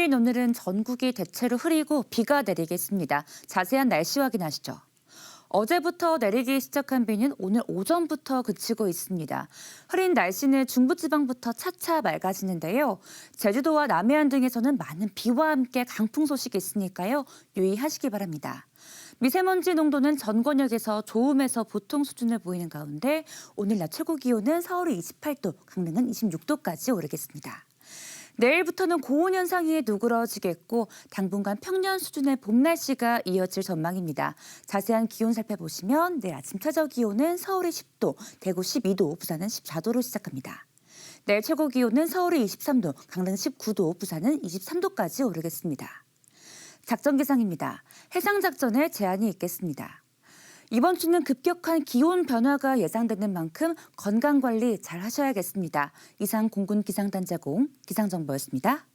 화요일인 오늘은 전국이 대체로 흐리고 비가 내리겠습니다. 자세한 날씨 확인하시죠. 어제부터 내리기 시작한 비는 오늘 오전부터 그치고 있습니다. 흐린 날씨는 중부지방부터 차차 맑아지는데요. 제주도와 남해안 등에서는 많은 비와 함께 강풍 소식이 있으니까요. 유의하시기 바랍니다. 미세먼지 농도는 전 권역에서 좋음에서 보통 수준을 보이는 가운데 오늘 낮 최고 기온은 서울이 28도, 강릉은 26도까지 오르겠습니다. 내일부터는 고온 현상이 누그러지겠고 당분간 평년 수준의 봄 날씨가 이어질 전망입니다. 자세한 기온 살펴보시면 내일 아침 최저 기온은 서울이 10도, 대구 12도, 부산은 14도로 시작합니다. 내일 최고 기온은 서울이 23도, 강릉 19도, 부산은 23도까지 오르겠습니다. 작전 기상입니다. 해상 작전에 제한이 있겠습니다. 이번 주는 급격한 기온 변화가 예상되는 만큼 건강 관리 잘 하셔야겠습니다. 이상 공군 기상단자공 기상정보였습니다.